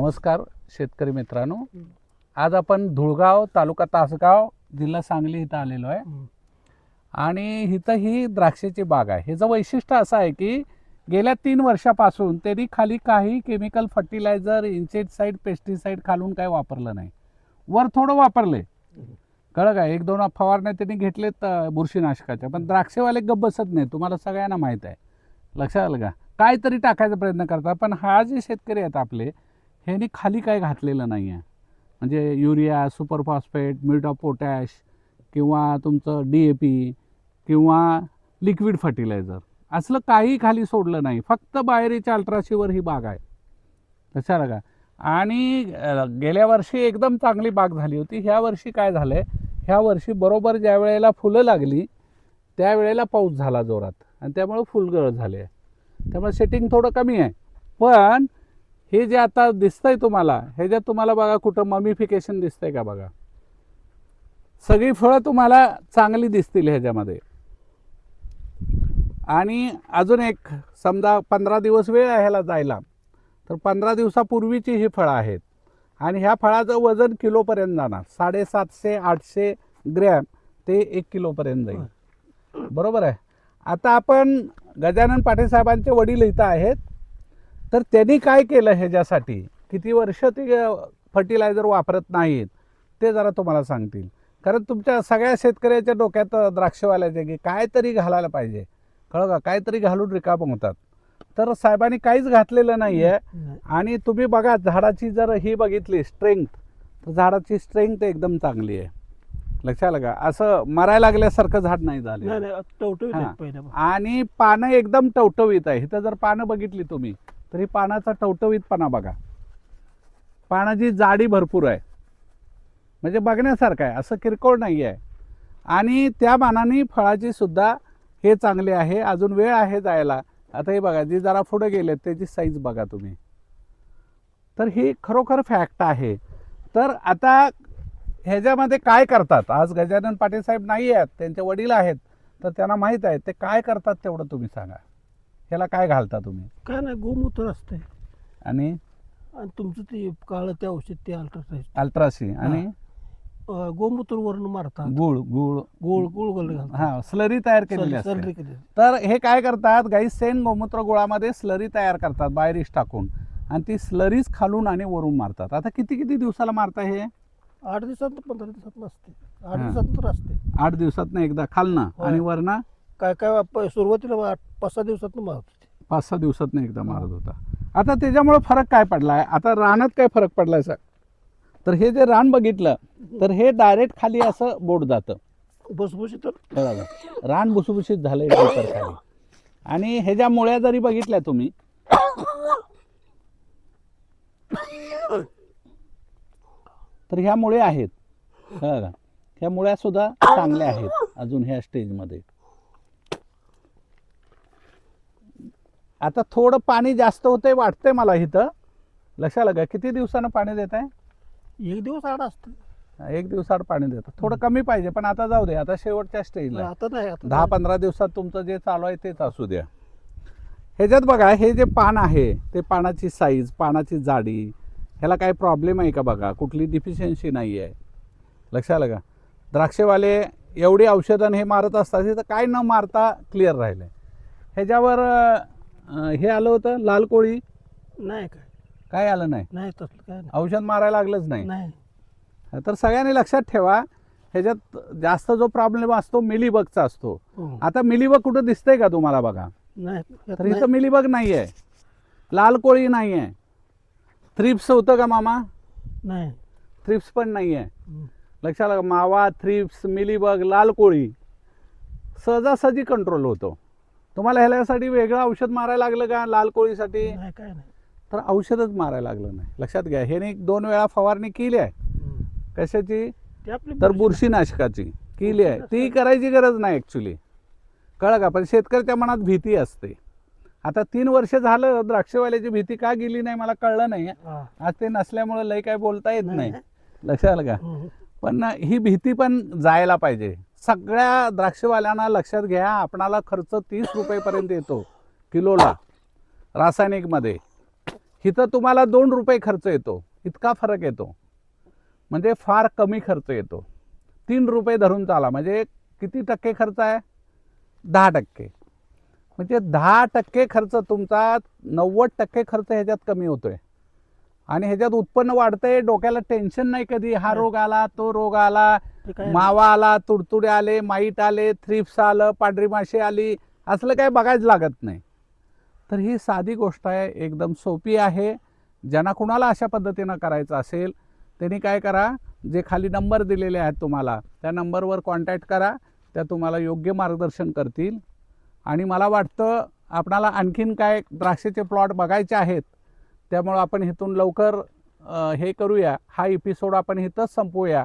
नमस्कार शेतकरी मित्रांनो. आज आपण धुळगाव तालुका तासगाव जिल्हा सांगली इथं आलेलो आहे. आणि इथं ही द्राक्षाची बाग आहे. ह्याचं वैशिष्ट्य असं आहे की गेल्या तीन वर्षापासून त्यांनी खाली काही केमिकल फर्टिलायझर इन्सेक्टिसाईड पेस्टिसाईड खालून काय वापरलं नाही. वर थोडं वापरले. कळलं काय एक दोन फवारण्या त्यांनी घेतलेत बुरशीनाशकाच्या. पण द्राक्षेवाले गप्प बसत नाही तुम्हाला सगळ्यांना माहीत आहे. लक्षात आलं का? काहीतरी टाकायचा प्रयत्न करतात. पण हा जे शेतकरी आहेत आपले ह्यानी खाली काय घातलेलं नाही आहे म्हणजे urea super phosphate of potash किंवा तुमचं डी ए पी किंवा लिक्विड फर्टिलायझर. असलं काही खाली सोडलं नाही. फक्त बाहेरीच्या अल्ट्राशीवर ही बाग आहे. लक्षात का आणि गेल्या वर्षी एकदम चांगली बाग झाली होती. ह्या वर्षी काय झालं आहे ह्या वर्षी बरोबर ज्या वेळेला फुलं लागली त्यावेळेला पाऊस झाला जोरात. आणि त्यामुळं फुलगळ झाले. आहे त्यामुळे सेटिंग थोडं कमी आहे. पण हे जे आता दिसतंय तुम्हाला ह्याच्यात तुम्हाला बघा कुठं ममिफिकेशन दिसतंय का बघा? सगळी फळं तुम्हाला चांगली दिसतील ह्याच्यामध्ये. आणि अजून एक समजा पंधरा दिवस वेळ आहे ह्याला जायला तर पंधरा दिवसापूर्वीची ही फळं आहेत. आणि ह्या फळाचं वजन किलोपर्यंत जाणार साडेसातशे आठशे ग्रॅम ते एक किलोपर्यंत जाईल. बरोबर आहे? आता आपण गजानन पाटीलसाहेबांचे वडील इथं आहेत. तर त्यांनी काय केलं ह्याच्यासाठी? किती वर्ष ते फर्टिलायझर वापरत नाहीत ते जरा तुम्हाला सांगतील. कारण तुमच्या सगळ्या शेतकऱ्याच्या डोक्यात द्राक्षवाल्याचे की काहीतरी घालायला पाहिजे. कळलं का? काहीतरी घालून रिकाम होतात. तर साहेबांनी काहीच घातलेलं नाही आहे आणि तुम्ही बघा झाडाची जर ही बघितली स्ट्रेंथ तर झाडाची स्ट्रेंथ एकदम चांगली आहे. लक्षात आलं का? असं मरायला लागल्यासारखं झाड नाही झालं. टवटवीत आणि पानं एकदम टवटवीत आहे. इथं जर पानं बघितली तुम्ही तर ही पानाचा टवटवीतपणा बघा. पानाची जाडी भरपूर आहे. म्हणजे बघण्यासारखं आहे. असं किरकोळ नाही आहे आणि त्या मानाने फळाची सुद्धा हे चांगले आहे. अजून वेळ आहे जायला. आता हे बघा जी जरा पुढे गेले त्याची साईज बघा तुम्ही. तर ही खरोखर फॅक्ट आहे. तर आता ह्याच्यामध्ये काय करतात? आज गजानन पाटील साहेब नाही आहेत त्यांचे वडील आहेत. तर त्यांना माहीत आहे. ते काय करतात तेवढं तुम्ही सांगा. ह्याला काय घालता तुम्ही? काय नाही गोमूत्र असते आणि? आणि तुमचं ते काळं ते औषध ते अल्ट्रासाईज अल्ट्रासी आणि? गोमूत्र वरून मारतात. गुळ गुळ. गोळ गोळ गोळ घालतात. हा स्लरी तयार केलेली सल- सलरी केली. तर हे काय करतात गाई सेन गोमूत्र गुळामध्ये स्लरी तयार करतात बाहेरीस टाकून. आणि ती स्लरीज खालून आणि वरून मारतात. आता किती किती दिवसाला मारता हे? आठ दिवसात पंधरा दिवसात नसते आठ हा. दिवसात तर असते. आठ दिवसात एकदा खालना. आणि वरना? काय काय प- सुरुवातीला पाच सहा दिवसात मारते पाच सहा दिवसात एकदा मारत होता. आता त्याच्यामुळे फरक काय पडलाय? आता रानात काय फरक पडलाय सर? तर हे जे रान बघितलं तर हे डायरेक्ट खाली असं बोट जातं. भुसभुशीत? तर? रान भुसभुशीत झालंय नंतर खाली. आणि ह्याच्या मुळ्या जरी बघितल्या तुम्ही तर ह्या मुळे आहेत. ह्या मुळ्या सुद्धा चांगल्या आहेत अजून ह्या स्टेजमध्ये आता थोडं पाणी जास्त होतंय वाटतंय मला इथं. लक्षात आलं का किती दिवसानं पाणी देत आहे? एक दिवस आड असते एक दिवसाआड पाणी देतं थोडं कमी पाहिजे पण आता जाऊ दे आता शेवटच्या स्टेजला. आता नाही आता दहा. पंधरा दिवसात तुमचं जे चालू आहे तेच असू द्या. ह्याच्यात बघा हे जे पान आहे ते पानाची साईज पानाची जाडी ह्याला काही प्रॉब्लेम आहे का बघा? कुठली डिफिशियन्सी नाही आहे लक्षात आलं का द्राक्षेवाले एवढी औषधं हे मारत असतात तर काय न मारता क्लिअर राहिलं. ह्याच्यावर अं, हे आलं होतं लाल कोळी? नाही काय. काय आलं नाही? नाही तसलं काय नाही. औषध मारायला लागलंच नाही. नाही. तर सगळ्यांनी लक्षात ठेवा ह्याच्यात जास्त जो प्रॉब्लेम असतो मिलीबगचा असतो. हो. आता मिलीबग कुठं दिसतंय का तुम्हाला बघा? नाही तर नाही. इथं मिलीबग नाही आहे लाल कोळी नाही आहे थ्रिप्स होतं का मामा? नाही. थ्रिप्स पण नाही आहे हम्म. लक्षात आलं का मावा थ्रिप्स मिलीबग लाल कोळी सहजासहजी कंट्रोल होतो. तुम्हाला ह्याच्यासाठी वेगळं औषध मारायला लागलं का लाल कोळीसाठी? नाही काय नाही. तर औषधच मारायला लागलं नाही. लक्षात घ्या ह्याने दोन वेळा फवारणी केली आहे. कशाची? ते आपली तर बुरशीनाशकाची. केली आहे. ती करायची गरज नाही ॲक्च्युली कळलं का? पण शेतकऱ्याच्या मनात भीती असते. आता तीन वर्ष झालं द्राक्षवाल्याची भीती का गेली नाही मला कळलं नाही. आज ते नसल्यामुळे लय काय बोलता येत नाही. लक्षात आलं का. पण ही भीती पण जायला पाहिजे. सगळ्या द्राक्षवाल्यांना लक्षात घ्या आपणाला खर्च तीस रुपयेपर्यंत येतो किलोला रासायनिकमध्ये. इथं तुम्हाला दोन रुपये खर्च येतो इतका फरक येतो. म्हणजे फार कमी खर्च येतो. तीन रुपये धरून चाला म्हणजे किती टक्के खर्च आहे? दहा टक्के. म्हणजे दहा टक्के खर्च तुमचा नव्वद टक्के खर्च ह्याच्यात कमी होतोय. आणि ह्याच्यात उत्पन्न वाढतंय डोक्याला टेन्शन नाही कधी हा. रोग आला तो रोग आला मावा आला तुडतुडे आले माईट आले थ्रिप्स आलं पांढरी माशी आली असलं काही बघायच लागत नाही. तर ही साधी गोष्ट आहे एकदम सोपी आहे. ज्यांना कुणाला अशा पद्धतीनं करायचं असेल त्यांनी काय करा जे खाली नंबर दिलेले आहेत तुम्हाला त्या नंबरवर कॉन्टॅक्ट करा त्या तुम्हाला योग्य मार्गदर्शन करतील. आणि मला वाटतं आपणाला आणखीन काय द्राक्षेचे प्लॉट बघायचे आहेत त्यामुळं आपण इथून लवकर हे करूया. हा एपिसोड आपण इथंच संपवूया.